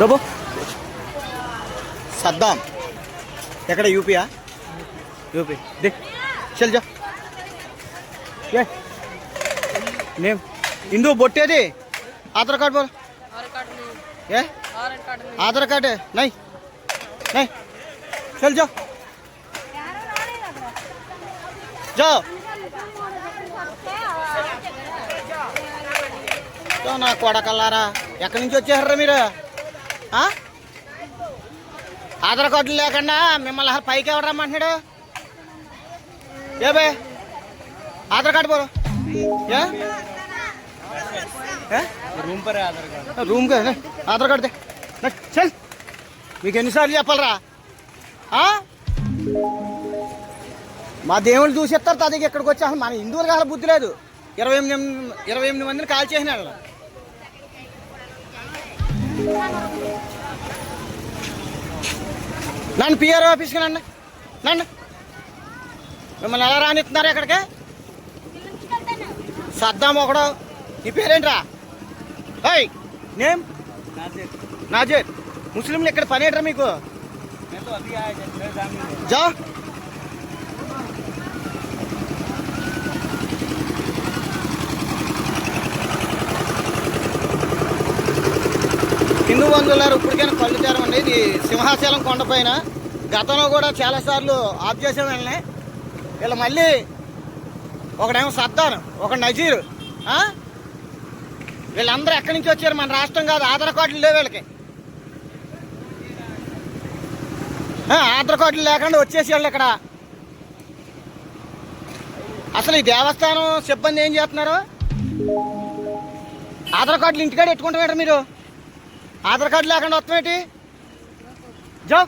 డబ్బు సద్దాం. ఎక్కడ యూపీయా? యూపీ. దే. చెల్జా ఏ. నేమ్. ఇందు బొట్టేది. ఆధార్ కార్డ్ బోల్. ఏ? ఆధార్ కార్డ్. నై. నై. చల్ జా. జా. నా కొడకల్లారా. ఎక్కడి నుంచి వచ్చారా మీరు? ఆధార్ కార్డులు లేకుండా మిమ్మల్ని అసలు పైకి ఎవరు రమ్మంటున్నాడు? ఏ బాయ్ ఆధార్ కార్డు పోరు. Room Aadhaar card. Room Aadhaar card చల్. మీకు ఎన్నిసార్లు చెప్పాలరా? మా దేవుళ్ళు చూసేస్తారు తదికి ఇక్కడికి వచ్చి అసలు మన హిందువులకు అసలు బుద్ధి లేదు. ఇరవై ఎనిమిది ఇరవై ఎనిమిది మందిని కాల్ చేసినాడు నన్ను పిఆర్ ఆఫీస్కి నన్ను నన్ను. మిమ్మల్ని ఎలా రానిస్తున్నారు ఎక్కడికి సద్దాం ఒకడు. నీ పేరేంట్రా? హై నేమ్? నాజేర్. ముస్లింలు ఇక్కడ పని ఏంట్రా మీకు? జా హిందూ బంధువులారు ఇప్పటికైనా కళ్ళు అండి ఇది సింహాచలం కొండపైన గతంలో కూడా చాలాసార్లు ఆఫ్ చేసాం వీళ్ళని. వీళ్ళు మళ్ళీ ఒకడేమో సర్దార్ ఒక నజీర్ వీళ్ళందరూ ఎక్కడి నుంచి వచ్చారు? మన రాష్ట్రం కాదు ఆధార్ కార్డులు లేవు వీళ్ళకి. ఆధార్ కార్డులు లేకుండా వచ్చేసి వాళ్ళు ఇక్కడ. అసలు ఈ దేవస్థానం సిబ్బంది ఏం చేస్తున్నారు? ఆధార్ కార్డులు ఇంటికాడ పెట్టుకుంటారు మీరు? ఆధార్ కార్డు లేకుండా వస్తామేంటి జో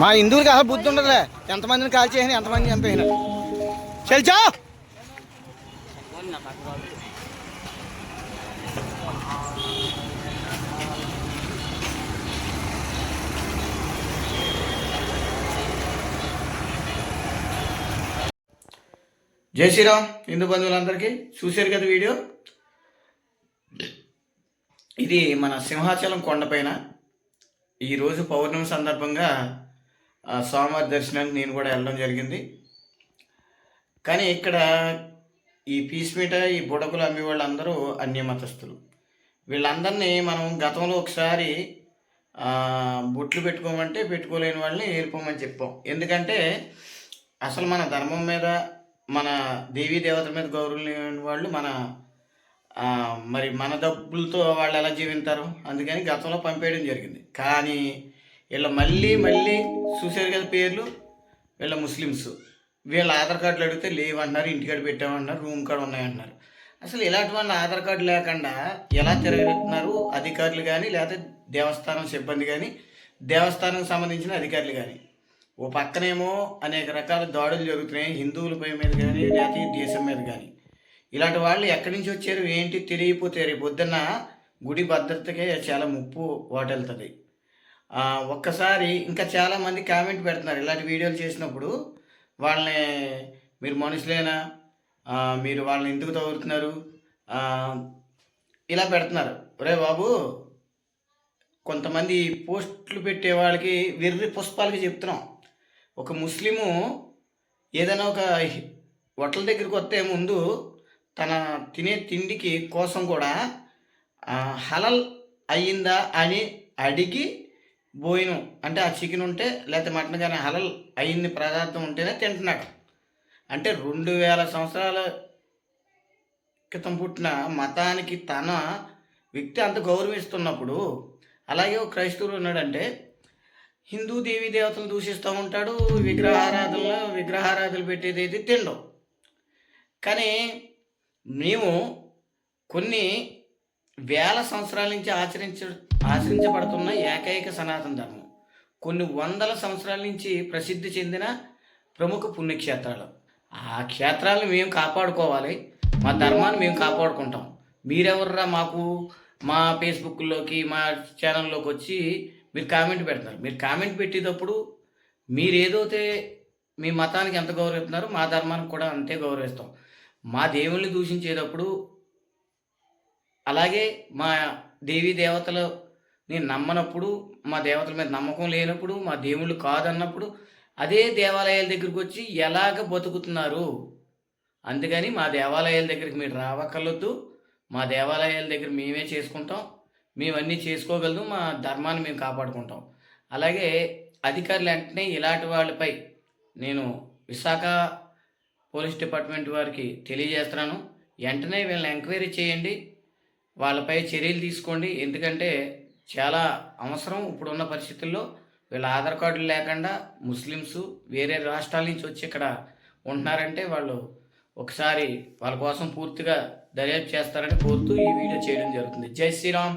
మా హిందువులకి అసలు బుద్ధి ఉండదులే ఎంతమందిని కాల్ చేసిన ఎంతమంది చంపేసిన చల్చా జై శ్రీరామ్. హిందూ బంధువులందరికీ చూశారు కదా వీడియో. ఇది మన సింహాచలం కొండపైన ఈరోజు పౌర్ణమి సందర్భంగా స్వామివారి దర్శనానికి నేను కూడా వెళ్ళడం జరిగింది. కానీ ఇక్కడ ఈ పీస్ మీట ఈ బుడకులు అమ్మే వాళ్ళందరూ అన్యమతస్తులు వీళ్ళందరినీ మనం గతంలో ఒకసారి బుట్లు బొట్లు పెట్టుకోమంటే పెట్టుకోలేని వాళ్ళని ఏర్పమని చెప్పాం. ఎందుకంటే అసలు మన ధర్మం మీద మన దేవీ దేవతల మీద గౌరవం లేని వాళ్ళు మన మరి మన డబ్బులతో వాళ్ళు ఎలా జీవింతారు? అందుకని గతంలో పంపేయడం జరిగింది. కానీ వీళ్ళ మళ్ళీ మళ్ళీ చూశారు కదా పేర్లు? వీళ్ళ ముస్లిమ్స్. వీళ్ళ ఆధార్ కార్డులు అడిగితే లేవన్నారు ఇంటికాడ పెట్టామన్నారు రూమ్ కార్డు ఉన్నాయన్నారు అసలు ఇలాంటి వాళ్ళ ఆధార్ కార్డు లేకుండా ఎలా తిరగలుగుతున్నారు అధికారులు కానీ లేకపోతే దేవస్థానం సిబ్బంది కానీ దేవస్థానం సంబంధించిన అధికారులు కానీ ఓ పక్కనేమో అనేక రకాల దాడులు జరుగుతున్నాయి. హిందువులపై మీద కానీ లేకపోతే దేశం మీద కానీ ఇలాంటి వాళ్ళు ఎక్కడి నుంచి వచ్చారు ఏంటి తెలియపోతే రేపు పొద్దున్న గుడి భద్రతకే చాలా ముప్పు వాటెళ్తుంది. ఒక్కసారి ఇంకా చాలామంది కామెంట్ పెడుతున్నారు. ఇలాంటి వీడియోలు చేసినప్పుడు వాళ్ళని మీరు మనుషులేనా? మీరు వాళ్ళని ఎందుకు తగులుతున్నారు ఇలా పెడుతున్నారు. ఒరే బాబు కొంతమంది పోస్టులు పెట్టే వాళ్ళకి వెర్రి పుష్పాలకి చెప్తున్నాం. ఒక ముస్లిము ఏదైనా ఒక హోటల్ దగ్గరికి వస్తే ముందు తన తినే తిండికి కోసం కూడా హలల్ అయ్యిందా అని అడిగి పోయిను అంటే ఆ చికెన్ ఉంటే లేకపోతే మటన్ కానీ హలల్ అయింది పదార్థం ఉంటేనే తింటున్నాడు. అంటే రెండు వేల సంవత్సరాల క్రితం పుట్టిన మతానికి తన వ్యక్తి అంత గౌరవిస్తున్నప్పుడు అలాగే ఒక క్రైస్తవుడు ఉన్నాడంటే హిందూ దేవీ దేవతలు దూషిస్తూ ఉంటాడు విగ్రహారాధనలు విగ్రహారాధనలు పెట్టేది అయితే తినడం కానీ మేము కొన్ని వేల సంవత్సరాల నుంచి ఆచరించ ఆచరించబడుతున్న ఏకైక సనాతన ధర్మం. కొన్ని వందల సంవత్సరాల నుంచి ప్రసిద్ధి చెందిన ప్రముఖ పుణ్యక్షేత్రాలు. ఆ క్షేత్రాలను మేము కాపాడుకోవాలి. మా ధర్మాన్ని మేము కాపాడుకుంటాం. మీరెవర్రా మాకు మా ఫేస్బుక్లోకి మా ఛానల్లోకి వచ్చి మీరు కామెంట్ పెడతారు మీరు కామెంట్ పెట్టేటప్పుడు మీరు ఏదైతే మీ మతానికి ఎంత గౌరవిస్తున్నారో మా ధర్మానికి కూడా అంతే గౌరవిస్తాం. మా దేవుళ్ళని దూషించేటప్పుడు అలాగే మా దేవీ దేవతలు నేను నమ్మనప్పుడు మా దేవతల మీద నమ్మకం లేనప్పుడు మా దేవుళ్ళు కాదన్నప్పుడు అదే దేవాలయాల దగ్గరికి వచ్చి ఎలాగ బతుకుతున్నారు? అందుకని మా దేవాలయాల దగ్గరికి మీరు రావక్కర్లొద్దు. మా దేవాలయాల దగ్గర మేమే చేసుకుంటాం. మేము అన్నీ చేసుకోగలదు మా ధర్మాన్ని మేము కాపాడుకుంటాం. అలాగే అధికారులు వెంటనే ఇలాంటి వాళ్ళపై నేను విశాఖ పోలీస్ డిపార్ట్మెంట్ వారికి తెలియజేస్తున్నాను. వెంటనే వీళ్ళని ఎంక్వైరీ చేయండి వాళ్ళపై చర్యలు తీసుకోండి. ఎందుకంటే చాలా అవసరం ఇప్పుడున్న పరిస్థితుల్లో. వీళ్ళ ఆధార్ కార్డులు లేకుండా ముస్లిమ్స్ వేరే రాష్ట్రాల నుంచి వచ్చి ఇక్కడ ఉంటున్నారంటే వాళ్ళు ఒకసారి వాళ్ళ కోసం పూర్తిగా దర్యాప్తు చేస్తారని కోరుతూ ఈ వీడియో చేయడం జరుగుతుంది. జై శ్రీరామ్.